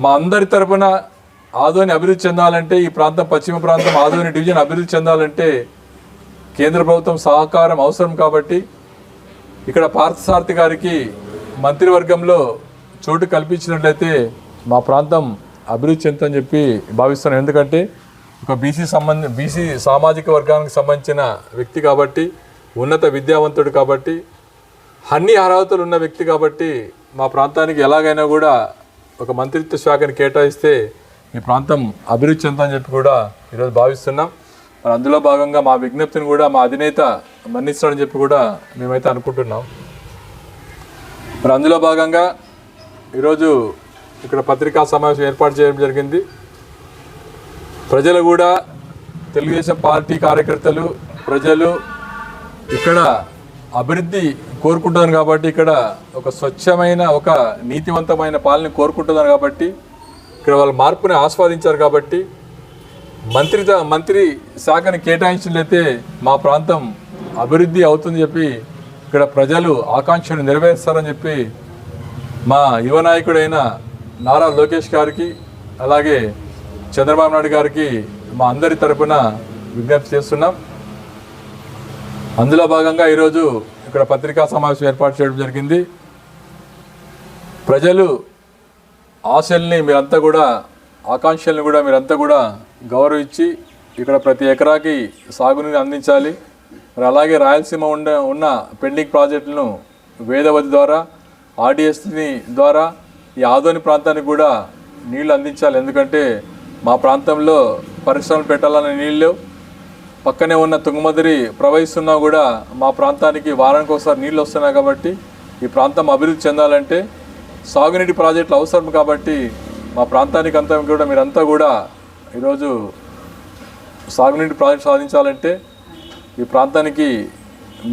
మా అందరి తరపున ఆదోని అభివృద్ధి చెందాలంటే ఈ ప్రాంతం పశ్చిమ ప్రాంతం ఆదోని డివిజన్ అభివృద్ధి చెందాలంటే కేంద్ర ప్రభుత్వం సహకారం అవసరం కాబట్టి ఇక్కడ పార్థసారథి గారికి మంత్రివర్గంలో చోటు కల్పించినట్లయితే మా ప్రాంతం అభివృద్ధి చెందుతుందని చెప్పి భావిస్తున్నాను ఎందుకంటే ఒక బీసీ సంబంధ బీసీ సామాజిక వర్గానికి సంబంధించిన వ్యక్తి కాబట్టి ఉన్నత విద్యావంతుడు కాబట్టి అన్ని అర్హతలు ఉన్న వ్యక్తి కాబట్టి మా ప్రాంతానికి ఎలాగైనా కూడా ఒక మంత్రిత్వ శాఖని కేటాయిస్తే ఈ ప్రాంతం అభివృద్ధి చెందని చెప్పి కూడా ఈరోజు భావిస్తున్నాం. మరి అందులో భాగంగా మా విజ్ఞప్తిని కూడా మా అధినేత మన్నిస్తాడని చెప్పి కూడా మేమైతే అనుకుంటున్నాం. మరి అందులో భాగంగా ఈరోజు ఇక్కడ పత్రికా సమావేశం ఏర్పాటు చేయడం జరిగింది. ప్రజలు కూడా తెలుగుదేశం పార్టీ కార్యకర్తలు ప్రజలు ఇక్కడ అభివృద్ధి కోరుకుంటున్నారు కాబట్టి ఇక్కడ ఒక స్వచ్ఛమైన ఒక నీతివంతమైన పాలన కోరుకుంటున్నారు కాబట్టి ఇక్కడ వాళ్ళు మార్పుని ఆస్వాదించారు కాబట్టి మంత్రి మంత్రి శాఖని కేటాయించినట్లయితే మా ప్రాంతం అభివృద్ధి అవుతుంది చెప్పి ఇక్కడ ప్రజలు ఆకాంక్షను నెరవేరుస్తారని చెప్పి మా యువ నాయకుడైన నారా లోకేష్ గారికి అలాగే చంద్రబాబు నాయుడు గారికి మా అందరి తరపున విజ్ఞప్తి చేస్తున్నాం. అందులో భాగంగా ఈరోజు ఇక్కడ పత్రికా సమావేశం ఏర్పాటు చేయడం జరిగింది. ప్రజలు ఆశల్ని మీరంతా కూడా ఆకాంక్షల్ని కూడా మీరంతా కూడా గౌరవించి ఇక్కడ ప్రతి ఎకరాకి సాగునీరు అందించాలి. మరి అలాగే రాయలసీమ ఉండే ఉన్న పెండింగ్ ప్రాజెక్టులను వేదవతి ద్వారా ఆర్డిఎస్ని ద్వారా ఈ ఆదోని ప్రాంతానికి కూడా నీళ్ళు అందించాలి. ఎందుకంటే మా ప్రాంతంలో పరిశ్రమలు పెట్టాలనే నీళ్ళు లేవు. పక్కనే ఉన్న తుంగమదిరి ప్రవహిస్తున్నా కూడా మా ప్రాంతానికి వారానికి ఒకసారి నీళ్ళు వస్తున్నాయి కాబట్టి ఈ ప్రాంతం అభివృద్ధి చెందాలంటే సాగునీటి ప్రాజెక్టులు అవసరం కాబట్టి మా ప్రాంతానికి అంతా కూడా మీరంతా కూడా ఈరోజు సాగునీటి ప్రాజెక్ట్ సాధించాలంటే ఈ ప్రాంతానికి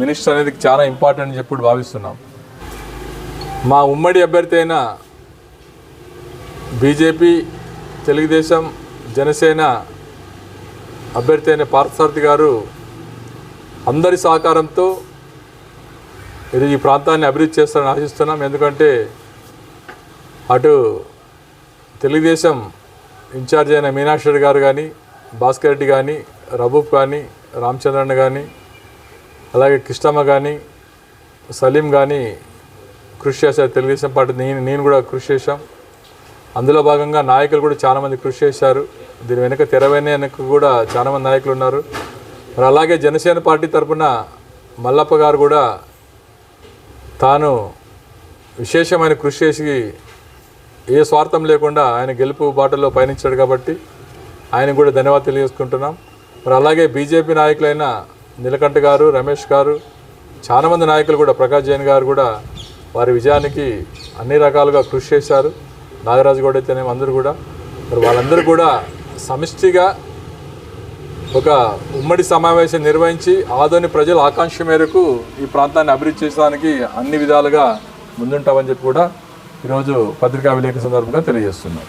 మినిస్టర్ అనేది చాలా ఇంపార్టెంట్ అని చెప్పి భావిస్తున్నాం. మా ఉమ్మడి అభ్యర్థి అయిన బీజేపీ తెలుగుదేశం జనసేన అభ్యర్థి అయిన పార్థసారథి గారు అందరి సహకారంతో ఇది ఈ ప్రాంతాన్ని అభివృద్ధి చేస్తారని ఆశిస్తున్నాం. ఎందుకంటే అటు తెలుగుదేశం ఇన్ఛార్జ్ అయిన మీనాక్షి రెడ్డి గారు కానీ భాస్కర్ రెడ్డి కానీ రబూబ్ కానీ రామచంద్రన్ కానీ అలాగే కృష్ణమ్మ కానీ సలీం కానీ కృషి చేశారు. తెలుగుదేశం పార్టీ నేను నేను కూడా కృషి చేశాం. అందులో భాగంగా నాయకులు కూడా చాలామంది కృషి చేశారు. దీని వెనుక తెర వెనుక కూడా చాలామంది నాయకులు ఉన్నారు. మరి అలాగే జనసేన పార్టీ తరఫున మల్లప్ప గారు కూడా తాను విశేషమైన కృషి చేసి ఏ స్వార్థం లేకుండా ఆయన గెలుపు బాటలో పయనించాడు కాబట్టి ఆయన కూడా ధన్యవాదాలు తెలియజేసుకుంటున్నాం. మరి అలాగే బీజేపీ నాయకులైన నీలకంఠ గారు రమేష్ గారు చాలామంది నాయకులు కూడా ప్రకాష్ జైన్ గారు కూడా వారి విజయానికి అన్ని రకాలుగా కృషి చేశారు. నాగరాజు గౌడ్ అయితేనేమి అందరూ కూడా. మరి వాళ్ళందరూ కూడా సమిష్టిగా ఒక ఉమ్మడి సమావేశం నిర్వహించి ఆదోని ప్రజల ఆకాంక్ష మేరకు ఈ ప్రాంతాన్ని అభివృద్ధి చేయడానికి అన్ని విధాలుగా ముందుంటామని చెప్పి కూడా ఈరోజు పత్రికా విలేకరి సందర్భంగా తెలియజేస్తున్నాం.